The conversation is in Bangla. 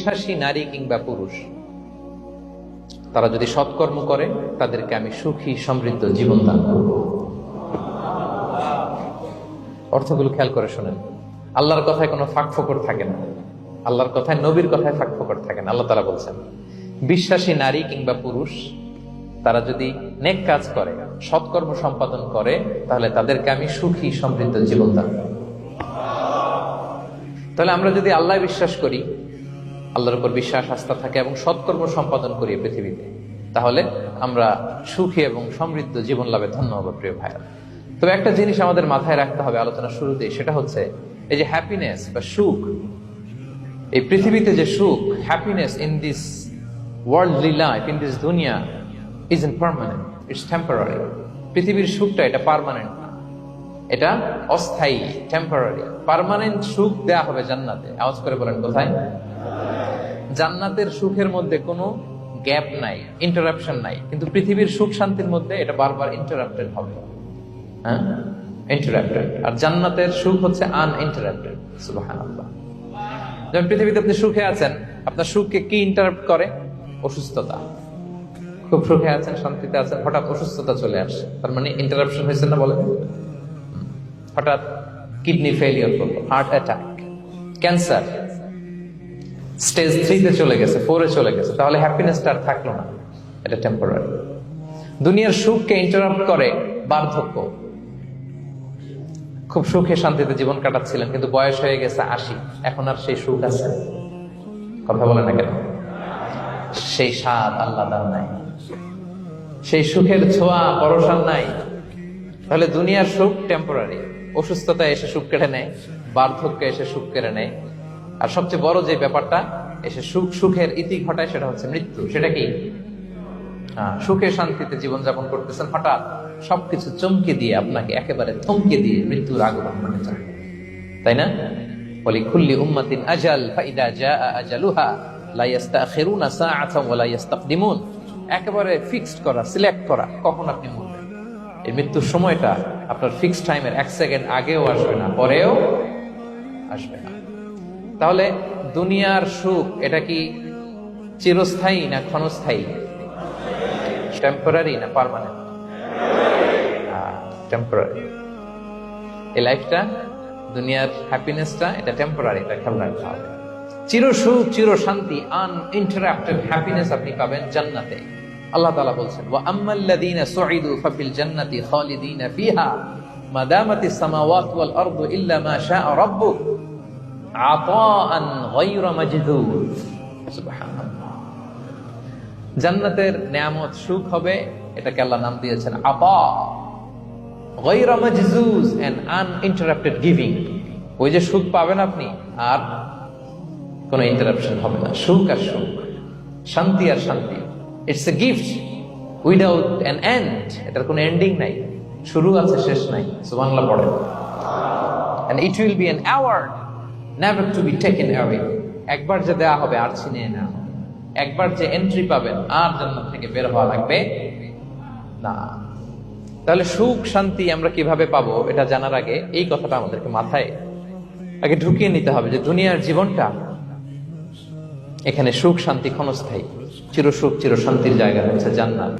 বিশ্বাসী নারী কিংবা পুরুষ, তারা যদি সৎকর্ম করে, তাদেরকে আমি সুখী, সমৃদ্ধ জীবন দান করব। অর্থগুলো খেয়াল করে শোনেন। আল্লাহর কথায় কোনো ফাঁক ফোকর থাকে না। আল্লাহর কথায়, নবীর কথায় ফাঁক ফোকর থাকে না। আল্লাহ তারা বলছেন, বিশ্বাসী নারী কিংবা পুরুষ, তারা যদি নেক কাজ করে, সৎকর্ম সম্পাদন করে, তাহলে তাদেরকে আমি সুখী, সমৃদ্ধ জীবন দান তাহলে আমরা যদি আল্লাহ বিশ্বাস করি আল্লাহর উপর বিশ্বাস, আস্থা থাকে এবং সৎকর্ম সম্পাদন করি পৃথিবীতে। তাহলে আমরা সুখী এবং সমৃদ্ধ জীবন লাভে ধন্য হব, প্রিয় ভাইরা তবে একটা জিনিস আমাদের মাথায় রাখতে হবে আলোচনা শুরুতে সেটা হচ্ছে এই যে হ্যাপিনেস বা সুখ, এই পৃথিবীতে যে সুখ happiness in this worldly life in this দুনিয়া is in permanent it's temporary পৃথিবীর সুখটা এটা পারমানেন্ট না। এটা অস্থায়ী টেম্পোরারি পারমানেন্ট সুখ দেয়া হবে জান্নাতে। আওয়াজ করে বলেন, কোথায়? জান্নাতের সুখের মধ্যে কোনো গ্যাপ নাই ইন্টারাপশন নাই। কিন্তু পৃথিবীর সুখ শান্তির মধ্যে এটা বারবার ইন্টারাপ্টেড হবে। হ্যাঁ? ইন্টারাপ্টেড আর জান্নাতের সুখ হচ্ছে আনইন্টারাপ্টেড সুবহানাল্লাহ। যেমন পৃথিবীতে আপনি সুখে আছেন, আপনার সুখকে কি ইন্টারাপ্ট করে? অসুস্থতা। খুব সুখে আছেন, শান্তিতে আছেন, হঠাৎ অসুস্থতা চলে আসে। তার মানে ইন্টারাপশন হয়েছে না বলেন? হঠাৎ কিডনি ফেলিয়ার করল হার্ট অ্যাটাক ক্যান্সার স্টেজ থ্রিতে চলে গেছে ফোরে চলে গেছে, তাহলে হ্যাপিনেসটা আর থাকল না। এটা টেম্পোরারি দুনিয়ার সুখকে ইন্টারাপ্ট করে বার্ধক্য। খুব সুখে শান্তিতে জীবন কাটাচ্ছিলেন, কিন্তু বয়স হয়ে গেছে আশি। এখন আর সেই সুখ আছে। কথা বলে না কেন? সেই স্বাদ আল্লাহ নাই। সেই সুখের ছোঁয়া পরশান নাই। তাহলে দুনিয়ার সুখ টেম্পোরারি অসুস্থতা এসে সুখ কেড়ে নেয়, বার্ধক্য এসে সুখ কেড়ে নেয়। আর সবচেয়ে বড় যে ব্যাপারটা, এসে সুখ, সুখের ইতি ঘটায় সেটা হচ্ছে মৃত্যু। সেটা কি? সুখে শান্তিতে জীবনযাপন করতেছেন, হঠাৎ সবকিছু চমকে দিয়ে আপনাকে একেবারে থমকে দিয়ে মৃত্যুর আগমন ঘটে যায় তাই না? বলি খুল্লি উম্মাতিন আজাল, ফাইদা জা আজালুহা, লা ইস্তাখিরুনা সাআতান ওয়া লা ইস্তাকদিমুন একেবারে ফিক্সড করা, সিলেক্ট করা, কখন আপনি মরবেন? এই মৃত্যুর সময়টা আপনার ফিক্সড টাইমের এক সেকেন্ড আগেও আসবে না, পরেও আসবে না। তাহলে দুনিয়ার সুখ, এটা কি চিরস্থায়ী না ক্ষণস্থায়ী? টেম্পোরারি না পারমানেন্ট টেম্পোরারি এই লাইফটা দুনিয়ার হ্যাপিনেসটা এটা টেম্পোরারি এটা খেয়াল রাখতে হবে। চির সুখ, চির শান্তি আন ইন্টারাপ্টেড হ্যাপিনেস আপনি পাবেন জান্নাতে। আল্লাহ তাআলা বলছেন, ওয়া আম্মাল্লাযীনা সুঈদু ফাফিল জান্নাতি খালিদিনা ফিহা। মাদামাতি সামাওয়াত ওয়াল আরদু ইল্লা মা শাআ রাব্বুক। আতাআন জান্নাতের নিয়ামত সুখ হবে, এটাকে আল্লাহ নাম দিয়েছেন আপা গিভিং ওই যে সুখ পাবেন আপনি, আর কোনো ইন্টারাপশন হবে না। সুখ আর সুখ। শান্তি আর শান্তি। It's a gift without an end এটার কোনো এন্ডিং নাই। শুরু আছে, শেষ নাই। সুবহানাল্লাহ পড়ে and it will be an award never to be taken away. একবার যে দেয়া হবে, আর ছিনিয়ে না একবার যে এন্ট্রি পাবেন, আর জান্নাত থেকে বের হওয়া লাগবে না। তাহলে সুখ, শান্তি আমরা কীভাবে পাবো, এটা জানার আগে এই কথাটা আমাদেরকে মাথায় আগে ঢুকিয়ে নিতে হবে যে দুনিয়ার জীবনটা এখানে সুখ, শান্তি ক্ষণস্থায়ী। চির সুখ চির জায়গা হচ্ছে জান্নাত।